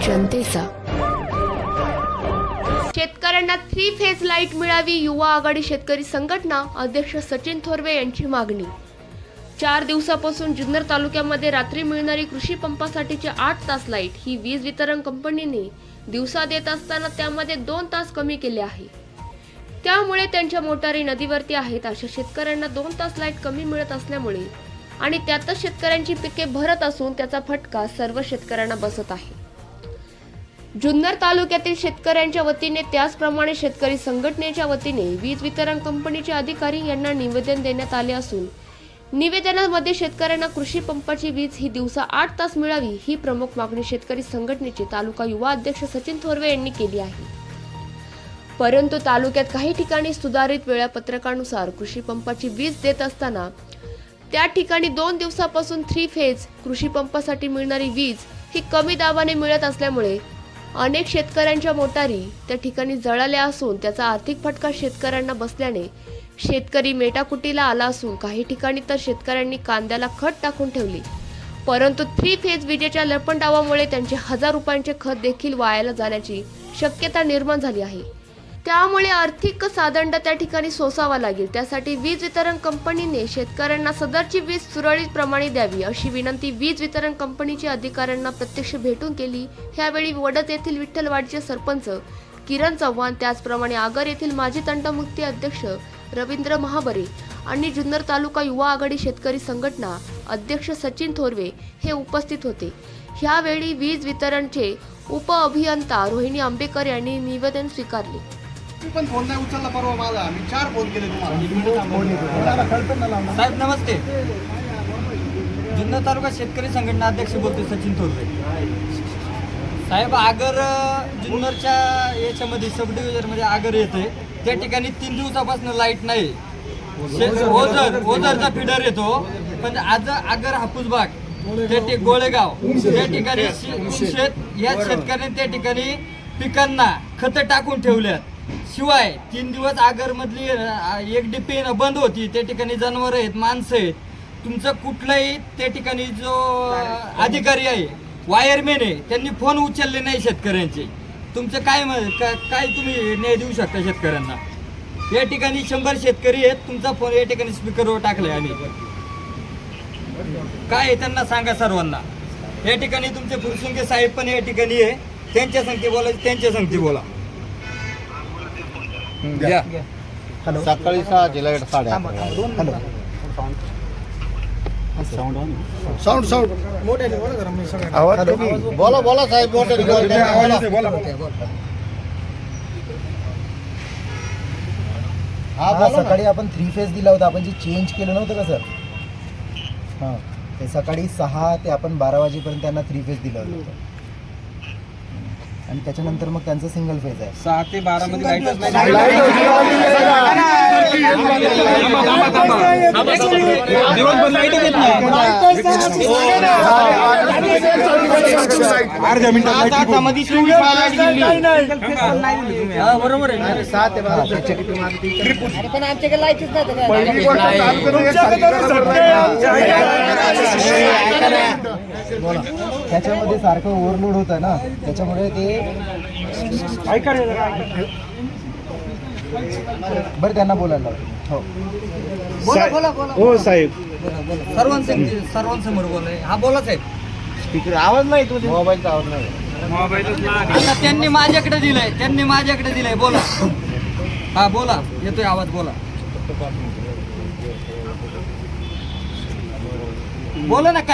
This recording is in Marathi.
जनतेचा. शेतकऱ्यांना थ्री फेज लाइट मिळावी युवा आघाडी शेतकरी संघटना अध्यक्ष सचिन थोरवे यांची मागणी. चार दिवसापासून जुन्नर तालुक्यामध्ये रात्री मिळणारी कृषी पंपासाठीची आठ तास लाइट ही वीज वितरण कंपनीने दिवसा देत असताना त्यामध्ये दोन तास कमी केले आहे. त्यामुळे त्यांच्या मोटारी नदीवरती आहेत अशा शेतकऱ्यांना दोन तास लाइट कमी मिळत असल्यामुळे आणि त्यातच शेतकऱ्यांची पिके भरत असून त्याचा फटका सर्व शेतकऱ्यांना बसत आहे. जुन्नर तालुक्यातील शेतकऱ्यांच्या वतीने त्याचप्रमाणे शेतकरी संघटनेच्या वतीने वीज वितरण कंपनीचे अधिकारी यांना निवेदन देण्यात आले असून निवेदनामध्ये शेतकऱ्यांना कृषी पंपाची वीज ही दिवसा आठ तास मिळावी ही प्रमुख मागणी शेतकरी संघटनेचे तालुका युवा अध्यक्ष सचिन थोरवे यांनी केली आहे. परंतु तालुक्यात काही ठिकाणी सुधारित वेळापत्रकानुसार कृषी पंपाची वीज देत असताना त्या ठिकाणी दोन दिवसापासून थ्री फेज कृषी पंपासाठी मिळणारी वीज ही कमी दाबाने मिळत असल्यामुळे अनेक शेतकऱ्यांच्या मोटारी त्या ठिकाणी जळाल्या असून त्याचा आर्थिक फटका शेतकऱ्यांना बसल्याने शेतकरी मेटाकुटीला आला असून काही ठिकाणी तर शेतकऱ्यांनी कांद्याला खत टाकून ठेवली. परंतु थ्री फेज विजेच्या लपंडावामुळे त्यांचे हजार रुपयांचे खत देखील वायाला जाण्याची शक्यता निर्माण झाली आहे. त्यामुळे आर्थिक सादंड त्या ठिकाणी सोसावा लागेल. त्यासाठी वीज वितरण कंपनीने शेतकऱ्यांना सदरची वीज सुरळीत प्रमाणे द्यावी अशी विनंती वीज वितरण कंपनीच्या अधिकाऱ्यांना प्रत्यक्ष भेटून केली. ह्यावेळी वडद येथील विठ्ठलवाडीचे सरपंच किरण चव्हाण त्याचप्रमाणे आगर येथील माजी तंटमुक्ती अध्यक्ष रवींद्र महाबरे आणि जुन्नर तालुका युवा आघाडी शेतकरी संघटना अध्यक्ष सचिन थोरवे हे उपस्थित होते. ह्यावेळी वीज वितरणचे उप अभियंता रोहिणी आंबेकर यांनी निवेदन स्वीकारले. मी पण फोन नाही उचलला परवा माझा. मी चार फोन केले तुम्हाला. साहेब नमस्ते. जुन्नर तालुका शेतकरी संघटना अध्यक्ष बोलतोय सचिन थोरवे. साहेब आगर जुन्नरच्या याच्यामध्ये सब डिव्हिजनमध्ये आगर येते त्या ठिकाणी तीन दिवसापासून लाइट नाही. ओझर ओझरचा फिडर येतो. पण आज आगर हापूस बाग त्या गोळेगाव त्या ठिकाणी शेत या शेतकऱ्यांनी त्या ठिकाणी पिकांना खतं टाकून ठेवल्यात. शिवाय तीन दिवस आगरमधली एक डिपी बंद होती त्या ठिकाणी जनावर आहेत माणसं आहेत. तुमचं कुठलाही त्या ठिकाणी जो अधिकारी आहे वायरमॅन आहे त्यांनी फोन उचलले नाही शेतकऱ्यांचे. तुमचं काय का- काय तुम्ही न्याय देऊ शकता शेतकऱ्यांना? या ठिकाणी शंभर शेतकरी आहेत तुमचा फोन या ठिकाणी स्पीकरवर टाकलाय आम्ही. काय आहे त्यांना सांगा सर्वांना. या ठिकाणी तुमचे फुरसुंगे साहेब पण या ठिकाणी आहे. त्यांच्या संगती बोला त्यांच्या संगती बोला. द्या. सकाळी सहा जिल्हा साडे हॅलो. साऊंड साऊंड बोला बोला साहेब मोठे बोला. हा हा बोला सकाळी आपण थ्री फेज दिला होता. आपण जे चेंज केलं नव्हतं का सर हां. ते सकाळी सहा ते आपण बारा वाजेपर्यंत त्यांना थ्री फेज दिलं होतं. आणि त्याच्यानंतर मग त्यांचं सिंगल फेज आहे. सहा ते बारा मध्ये त्याच्यामध्ये सारखं ओव्हरलोड होतं ना. त्याच्यामुळे ते बरं त्यांना बोलायला हो. हो साहेब. सर्वांसमोर सर्वांसमोर बोलाय. हा बोला साहेब. स्पीकर आवाज नाही तो मोबाईलचा आवाज नाही. आता त्यांनी माझ्याकडे दिलंय. त्यांनी माझ्याकडे दिलंय. बोला. हा बोला. येतोय आवाज बोला. बोला ना काय